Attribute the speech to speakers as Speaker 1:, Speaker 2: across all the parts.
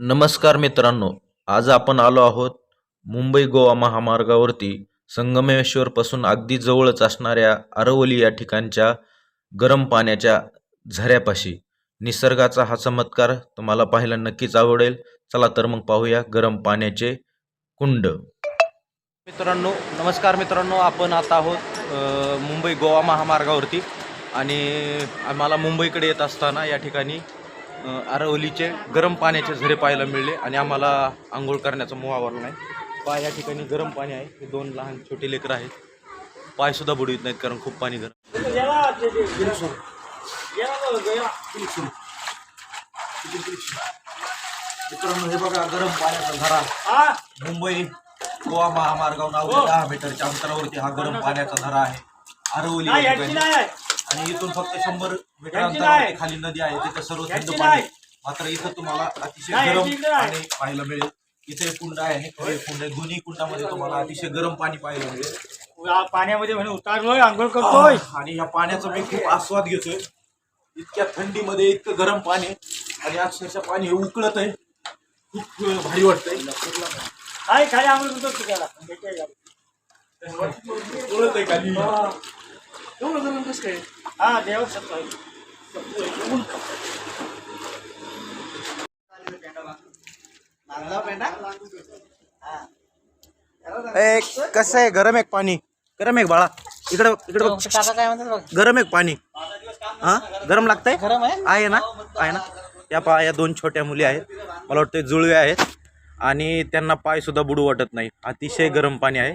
Speaker 1: नमस्कार मित्रांनो आज आपण आलो आहोत मुंबई गोवा महामार्गावरती संगमेश्वरपासून अगदी जवळच असणाऱ्या आरवली या ठिकाणच्या गरम पाण्याच्या झऱ्यापाशी. निसर्गाचा हा चमत्कार तुम्हाला पाहायला नक्कीच आवडेल. चला तर मग पाहूया गरम पाण्याचे कुंड. मित्रांनो नमस्कार मित्रांनो आपण आता आहोत मुंबई गोवा महामार्गावरती. आणि आम्हाला मुंबईकडे येत असताना या ठिकाणी आरवलीचे गरम पाण्याचे झरे पाहायला मिळले आणि आम्हाला आंघोळ करण्याचा मोह आवडला नाही. पा या ठिकाणी गरम पाणी आहे. हे दोन लहान छोटे लेकरं आहेत. पायसुद्धा बुडवित नाहीत कारण खूप पाणी गरम मित्रांनो हे बघा गरम पाण्याचा झरा. मुंबई गोवा महामार्गावरून अवघ्या दहा मीटरच्या अंतरावरती हा गरम पाण्याचा झरा आहे. आरवली ठिकाणी. आणि इथून फक्त शंभर मीटर अंतरावरती खाली नदी आहे तिथे सर्व थंड पाणी. मात्र इथं तुम्हाला अतिशय गरम पाणी पाहायला मिळेल. इथे एक कुंड आहे आणि कुंड आहे. दोन्ही कुंडामध्ये तुम्हाला अतिशय गरम पाणी पाहायला मिळेल.
Speaker 2: पाण्यामध्ये म्हणे उतारलोय आंघोळ करतोय.
Speaker 1: आणि या पाण्याचा मी खूप आस्वाद घेतोय. इतक्या थंडीमध्ये इतकं गरम पाणी आणि अक्षरशः पाणी हे उकळत आहे. खूप भारी वाटतंय.
Speaker 2: काय खाली आंघोळ करतो तुझ्याला
Speaker 1: उकळत आहे खाली.
Speaker 2: हा देव सत्व
Speaker 1: कसं आहे? गरम एक पाणी. गरम एक बाळा. इकडं इकडं बघ.
Speaker 3: काका काय म्हणतात बघ.
Speaker 1: गरम एक पाणी. हा? गरम लागतंय?
Speaker 3: गरम आहे?
Speaker 1: आहे ना? आहे ना? या पा या दोन छोट्या मुली आहेत. मला वाटतं जुळवे आहेत. आणि त्यांना पाय सुद्धा बुडू वाटत नाही. अतिशय गरम पाणी आहे.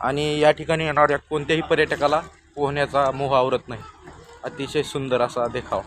Speaker 1: आणि या ठिकाणी येणाऱ्या कोणत्याही पर्यटकाला पोहण्याचा मोह आवरत नाही. अतिशय सुंदर असा देखावा.